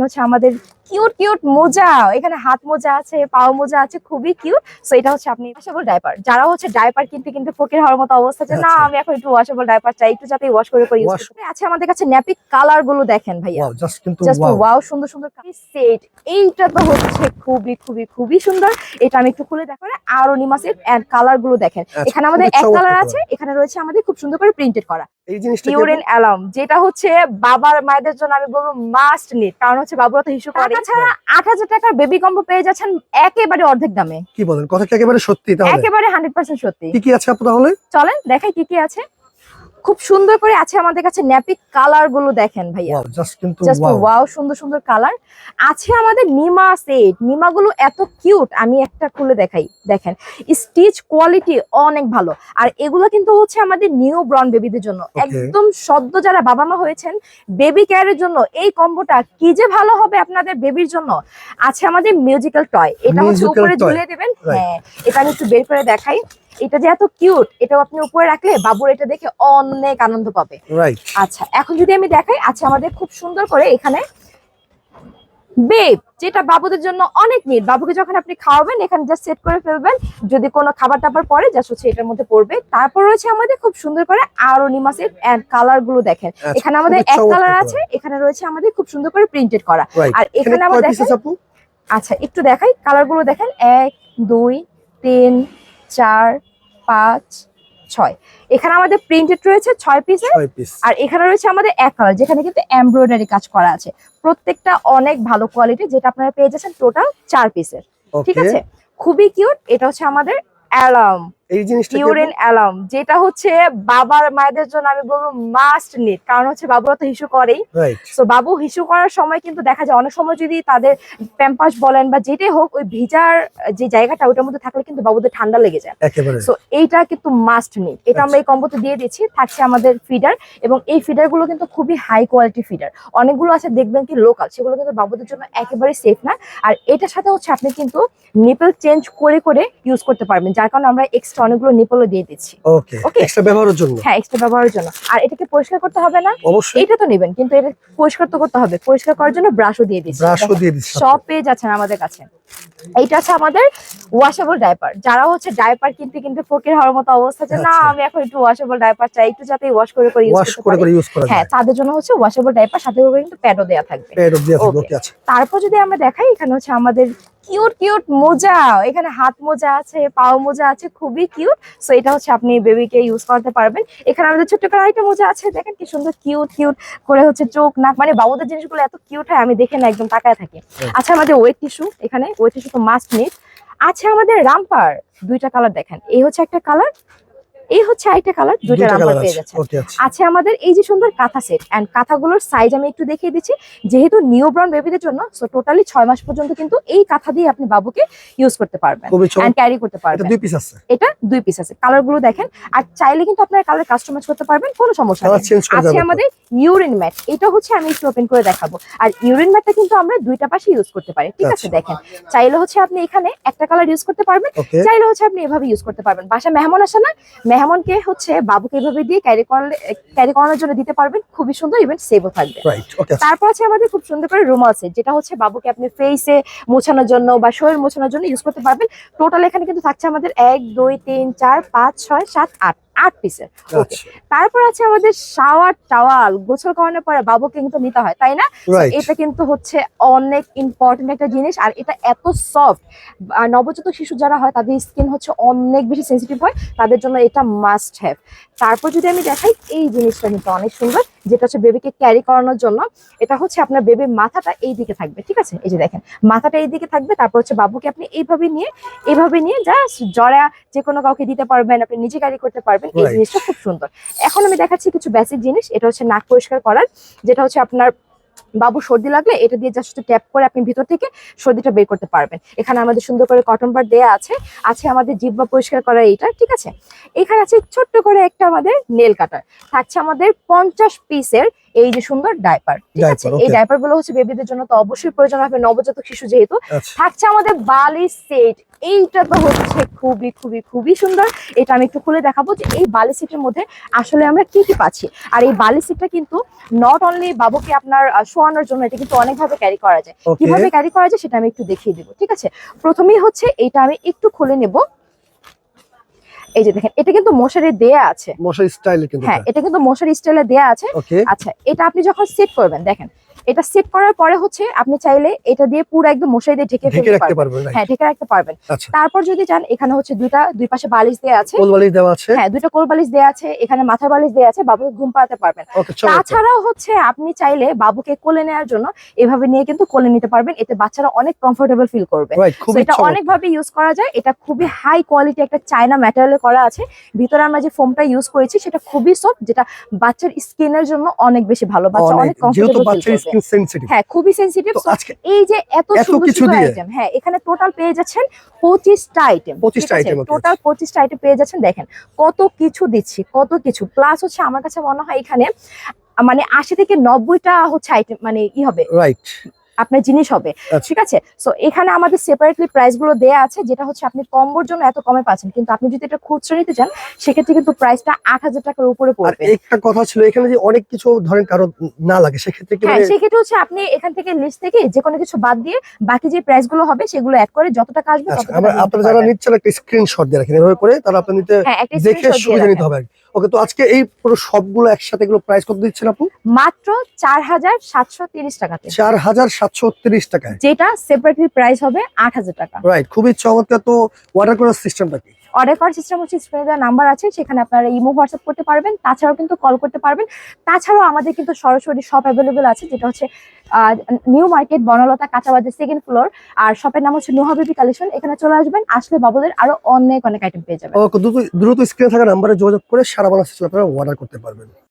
হচ্ছে আমাদের cute cute মোজা। এখানে হাত মোজা আছে পাও মোজা আছে খুবই কিউট সো এটা হচ্ছে আপনি ওয়াশেবল ডাইপার যারা হচ্ছে ডাইপার কিনতে কিনতে ফকির হওয়ার মতো অবস্থা যে না আচ্ছা। আমি এখন একটু ওয়াশেবল ডাইপার চাই একটু যাতে ওয়াশ করে করে ইউজ করতে আছে আমাদের কাছে ন্যাপিক কালারগুলো দেখেন ভাইয়া। জাস্ট কিন্তু জাস্ট ওয়াও সুন্দর সুন্দর সেট এইটা তো হচ্ছে খুবই খুবই খুবই সুন্দর। এটা আমি একটু খুলে দেখো আরও নিমাসের এন্ড কালারগুলো দেখেন। আচ্ছা, এখানে আমাদের এক কালার আছে এখানে রয়েছে আমাদের খুব সুন্দর করে প্রিন্টেড করা। এই জিনিসটা যেটা হচ্ছে বাবার মায়েদের জন্য আমি বলব মাস্ট নিড কারণ হচ্ছে বাবুরা তো হিসু করে। ছাড়া আট হাজার টাকার বেবি কম্বো পেয়ে যাচ্ছেন একেবারে অর্ধেক দামে। কি বলেন? কথাটা একেবারে সত্যি একেবারে হান্ড্রেড পার্সেন্ট সত্যি। কি কি আছে আপনার তাহলে? চলেন দেখাই কি কি আছে। খুব সুন্দর করে আছে আমাদের কাছে ন্যাপিক কালারগুলো দেখেন ভাইয়া। জাস্ট কিন্তু ওয়াও সুন্দর সুন্দর কালার। আছে আমাদের নিমা সেট। নিমাগুলো এত কিউট আমি একটা খুলে দেখাই। দেখেন স্টিচ কোয়ালিটি অনেক ভালো। আর এগুলো কিন্তু হচ্ছে আমাদের নিউ ব্রন বেবিদের জন্য। একদম সদ্য যারা বাবা মা হয়েছেন বেবি কেয়ারের জন্য এই কম্বোটা কি যে ভালো হবে আপনাদের বেবির জন্য? আছে আমাদের মিউজিক্যাল টয়। এটা হচ্ছে উপরে ঝুলিয়ে দেবেন। হ্যাঁ এটা আমি একটু বের করে দেখাই। এটা যে এত কিউট এটাও আপনি উপরে রাখলে বাবুর এটা দেখে অনেক আনন্দ পাবে। আচ্ছা এখন যদি আমি দেখাই আচ্ছা আমাদের খুব সুন্দর করে এখানে বেব যেটা বাবুদের জন্য অনেক নিট বাবুকে যখন আপনি খাওয়াবেন এখানে জাস্ট সেট করে ফেলবেন। যদি কোনো খাবার টাবার পরে জাস্ট হচ্ছে এটার মধ্যে পড়বে। তারপর রয়েছে আমাদের খুব সুন্দর করে আরও নিমাসের কালারগুলো দেখেন। আচ্ছা, এখানে আমাদের এক কালার আছে এখানে রয়েছে আমাদের খুব সুন্দর করে প্রিন্টেড করা। আর এখানে আপু আচ্ছা একটু দেখাই কালারগুলো দেখেন। এক দুই তিন চার পাঁচ ছয়। এখানে আমাদের প্রিন্টেড রয়েছে ছয় পিস আর এখানে রয়েছে আমাদের এক কালার যেখানে কিন্তু এমব্রয়ডারি কাজ করা আছে। প্রত্যেকটা অনেক ভালো কোয়ালিটি যেটা আপনারা পেয়ে যাচ্ছেন টোটাল চার পিসের ঠিক আছে? খুবই কিউট এটা হচ্ছে আমাদের অ্যালাম এই জিনিসটা? যেটা হচ্ছে বাবার মায়েদের জন্য আমি বলব মাস্ট নিড কারণ হচ্ছে বাবুরা তো হিসু করেই। বাবু হিসু করার সময় কিন্তু দেখা যায় অনেক সময় যদি তাদের প্যাম্পাস বলেন বা যেটাই হোক ওই ভিজার যে জায়গাটা ওটার মধ্যে থাকলে কিন্তু বাবুদের ঠান্ডা লেগে যায়। সো এইটা কিন্তু মাস্ট নিড এটা আমরা এই কম্বোতে দিয়ে দিচ্ছি থাকছে আমাদের ফিডার এবং এই ফিডারগুলো কিন্তু খুবই হাই কোয়ালিটি ফিডার অনেকগুলো আছে দেখবেন কি লোকাল সেগুলো কিন্তু বাবুদের জন্য একেবারে সেফ না। আর এটার সাথে হচ্ছে আপনি কিন্তু নিপল চেঞ্জ করে করে ইউজ করতে পারবেন যার কারণে আমরা এক্সট্রা অনেকগুলো নিপলও দিয়ে দিচ্ছি। ওকে. এক্সট্রা ব্যবহারের জন্য? হ্যাঁ এক্সট্রা ব্যবহারের জন্য। আর এটাকে পরিষ্কার করতে হবে না? অবশ্যই। এটা তো নেবেন কিন্তু এটা পরিষ্কার তো করতে হবে। পরিষ্কার করার জন্য ব্রাশও দিয়ে দিচ্ছি। ব্রাশও দিয়ে দিচ্ছি সব পেয়ে যাচ্ছেন আমাদের কাছে। এইটা হচ্ছে আমাদের ওয়াশেবল ডাইপার যারা হচ্ছে ডাইপার কিনতে কিনতে ফকির হওয়ার মতো অবস্থা যে না আচ্ছা। আমি এখন একটু ওয়াশেবল ডাইপার চাই একটু যাতে ওয়াশ করে করে ইউজ করতে করে পারি। হ্যাঁ তাদের জন্য হচ্ছে ওয়াশেবল ডাইপার সাথে করে কিন্তু প্যাডও দেওয়া থাকবে। প্যাড অফ দিয়ে. ওকে আছে তারপর যদি আমরা দেখাই এখানে হচ্ছে আমাদের কিউট কিউট মোজা। এখানে হাত মোজা আছে পাও মোজা আছে খুবই কিউট সো এটা হচ্ছে আপনি বেবিকে ইউজ করতে পারবেন। এখানে আমাদের ছোট্ট করে আরেকটা মোজা আছে দেখেন কি সুন্দর কিউট কিউট করে হচ্ছে চোখ নাক মানে বাবুদের জিনিসগুলো এত কিউট হয় আমি দেখে না একদম তাকায় থাকি। আচ্ছা আমাদের ওয়েট টিস্যু এখানে ওয়েট টিস্যু তো মাস্ট নিড আছে আমাদের রামপার দুইটা কালার দেখেন। এই হচ্ছে একটা কালার এই হচ্ছে আরেকটা কালার দুইটা দুইটা পেয়ে যাচ্ছে। আছে। আছে আমাদের এই যে সুন্দর কাঁথা সেট এন্ড কাঁথাগুলোর সাইজ আমি একটু দেখিয়ে দিচ্ছি। যেহেতু নিউ ব্রাউন বেবিদের জন্য সো টোটালি ছয় মাস পর্যন্ত কিন্তু এই কাঁথা দিয়ে আপনি বাবুকে ইউজ করতে পারবেন এন্ড ক্যারি করতে এটা পারবেন। দুই পিস আছে। এটা দুই পিস আছে। কালারগুলো দেখেন আর চাইলে কিন্তু আপনারা কালার কাস্টমাইজ করতে পারবেন কোনো সমস্যা নেই। আছে আমাদের ইউরিন ম্যাট এটা হচ্ছে আমি একটু ওপেন করে দেখাবো। আর ইউরিন ম্যাটটা কিন্তু আমরা দুইটা পাশে ইউজ করতে পারি ঠিক আছে? আচ্ছা। দেখেন চাইলে হচ্ছে আপনি এখানে একটা কালার ইউজ করতে পারবেন চাইলে হচ্ছে আপনি এভাবে ইউজ করতে পারবেন। বাসা মেহমান আসে না মেহমানকে হচ্ছে বাবুকে এভাবে দিয়ে ক্যারি করলে ক্যারি করানোর জন্য দিতে পারবেন। খুবই সুন্দর ইভেন্ট সেভও থাকবে। তারপর আছে আমাদের খুব সুন্দর করে রুমাল আছে যেটা হচ্ছে বাবুকে আপনি ফেসে মোছানোর জন্য বা শরীর মোছানোর জন্য ইউজ করতে পারবেন। টোটাল এখানে কিন্তু থাকছে আমাদের এক দুই তিন চার পাঁচ ছয় সাত আট। আট পিসের ওকে আচ্ছা। তারপর আছে আমাদের শাওয়ার টাওয়াল গোসল করানোর পরে বাবুকে কিন্তু নিতে হয় তাই না? এটা কিন্তু হচ্ছে অনেক ইম্পর্টেন্ট একটা জিনিস আর এটা এত সফট নবজাতক শিশু যারা হয় তাদের স্কিন হচ্ছে অনেক বেশি সেন্সিটিভ হয় তাদের জন্য এটা মাস্ট হ্যাভ তারপর যদি আমি দেখাই এই জিনিসটা কিন্তু অনেক সুন্দর। যেটা হচ্ছে বেবিকে ক্যারি করানোর জন্য এটা হচ্ছে আপনার বেবির মাথাটা এই দিকে থাকবে ঠিক আছে? এই যে দেখেন মাথাটা এই দিকে থাকবে তারপর হচ্ছে বাবুকে আপনি এইভাবে নিয়ে এইভাবে নিয়ে জাস্ট জড়া যে কোনো কাউকে দিতে পারবেন আপনি নিজে ক্যারি করতে পারবেন এই জিনিসটা খুব সুন্দর। এখন আমি দেখাচ্ছি কিছু বেসিক জিনিস এটা হচ্ছে নাক পরিষ্কার করার যেটা হচ্ছে আপনার বাবু সর্দি লাগলে এটা দিয়ে জাস্ট ট্যাপ করে আপনি ভিতর থেকে সর্দিটা বের করতে পারবেন। এখানে আমাদের সুন্দর করে কটন বার দেয়া আছে। আছে আমাদের জিব্বা পরিষ্কার করার এইটা, ঠিক আছে? এখানে আছে ছোট্ট করে একটা আমাদের নেল কাটার থাকছে আমাদের পঞ্চাশ পিসের এই যে সুন্দর ডাইপার ঠিক আছে? এই ডাইপারগুলো হচ্ছে বেবিদের জন্য তো অবশ্যই প্রয়োজন হবে নবজাতক শিশু যেহেতু। আচ্ছা। থাকছে আমাদের বালি সেট। এইটা তো হচ্ছে খুবই খুবই খুবই সুন্দর। এটা আমি একটু খুলে দেখাবো যে এই বালি সিটের মধ্যে আসলে আমরা কি কি পাচ্ছি। আর এই বালি সেটটা কিন্তু নট অনলি বাবুকে আপনার শোয়ানোর জন্য এটা কিন্তু অনেকভাবে ক্যারি করা যায়। কীভাবে ক্যারি করা যায় সেটা আমি একটু দেখিয়ে দেবো ঠিক আছে? প্রথমেই হচ্ছে এটা আমি একটু খুলে নেব। এই যে দেখেন এটা কিন্তু মশারি দেয়া আছে। মশারি স্টাইলে কিন্তু হ্যাঁ এটা কিন্তু মশারি স্টাইলে দেয়া আছে। আচ্ছা এটা আপনি যখন সেট করবেন দেখেন এটা সেট করার পরে হচ্ছে আপনি চাইলে এটা দিয়ে পুরো একদম মশাই দিয়ে ঢেকে ফেলতে পারবেন। হ্যাঁ ঢেকে রাখতে পারবেন। আচ্ছা। তারপর যদি চান এখানে হচ্ছে দুইটা দুই পাশে বালিশ দেয়া আছে। কোল বালিশ দেওয়া আছে। হ্যাঁ দুইটা কোল বালিশ দেয়া আছে এখানে মাথার বালিশ দেয়া আছে বাবুকে ঘুম পাড়াতে পারবেন। তাছাড়াও হচ্ছে আপনি চাইলে বাবুকে কোলে নেওয়ার জন্য এভাবে নিয়ে কিন্তু কোলে নিতে পারবেন এতে বাচ্চারা অনেক কমফোর্টেবল ফিল করবে। এটা চমৎকার। অনেকভাবে ইউজ করা যায়। এটা খুবই হাই কোয়ালিটি একটা চায়না ম্যাটেরিয়ালে করা আছে। ভিতরে আমরা যে ফোমটা ইউজ করেছি সেটা খুবই সফট যেটা বাচ্চার স্কিনের জন্য অনেক বেশি ভালো বাচ্চা অনেক অনেক কমফোর্টেবল সেনসিটিভ হ্যাঁ খুবই সেনসিটিভ এই যে এত কিছু আইটেম হ্যাঁ এখানে টোটাল পেয়ে যাচ্ছেন পঁচিশটা আইটেম 25টা item, okay. টোটাল পঁচিশটা আইটেম পেয়ে যাচ্ছেন দেখেন কত কিছু দিচ্ছি কত কিছু। প্লাস হচ্ছে আমার কাছে মনে হয় এখানে মানে আশি থেকে নব্বইটা হচ্ছে আইটেম মানে ই হবে। রাইট আপনার জিনিস হবে আচ্ছা। ঠিক আছে? সো এখানে আমাদের সেপারেটলি প্রাইসগুলো দেয়া আছে যেটা হচ্ছে আপনি কম্বোর জন্য এত কমে পাচ্ছেন। কিন্তু আপনি যদি এটা খুচরা নিতে চান সেক্ষেত্রে কিন্তু প্রাইসটা আট হাজার টাকার উপরে পড়বে। একটা কথা ছিল এখানে যে অনেক কিছু ধরেন কারও না লাগে সেক্ষেত্রে হ্যাঁ মানে সেক্ষেত্রে হচ্ছে আপনি এখান থেকে লিস্ট থেকে যে কোনো কিছু বাদ দিয়ে বাকি যে প্রাইসগুলো হবে সেগুলো অ্যাড করে যত টাকা আসবে আচ্ছা আপনারা যারা নিচ্ছেন একটা স্ক্রিনশট দিয়ে রাখেন এভাবে করে তারা আপনি নিতে হ্যাঁ দেখে সুবিধা নিতে। হবে ওকে তো আজকে এই পুরো সবগুলো একসাথে এগুলো প্রাইস কত দিচ্ছেন আপু? মাত্র চার হাজার সাতশো তিরিশ টাকাতে। চার হাজার সাতশো তিরিশ টাকায়। যেটা সেপারেটলি প্রাইস হবে আট হাজার টাকা। রাইট খুবই চমৎকার। তো অর্ডার করার সিস্টেমটা কি? অর্ডার করার সিস্টেম হচ্ছে স্ক্রিনে দেওয়া নাম্বার আছে, সেখানে আপনারা ইমো হোয়াটসঅ্যাপ করতে পারবেন, তাছাড়াও কিন্তু কল করতে পারবেন। তাছাড়াও আমাদের কিন্তু সরাসরি শপ অ্যাভেলেবেল আছে, যেটা হচ্ছে নিউ মার্কেট বনলতা কাঁচাবাজার সেকেন্ড ফ্লোর আর শপের নাম হচ্ছে নোহা বেবি কালেকশন। এখানে চলে আসবেন, আসলে বাবুদের আরও অনেক অনেক আইটেম পেয়ে যাবেন। দ্রুত স্ক্রিনে থাকা নাম্বারে যোগাযোগ করে সারা বাংলাদেশে আপনারা অর্ডার করতে পারবেন।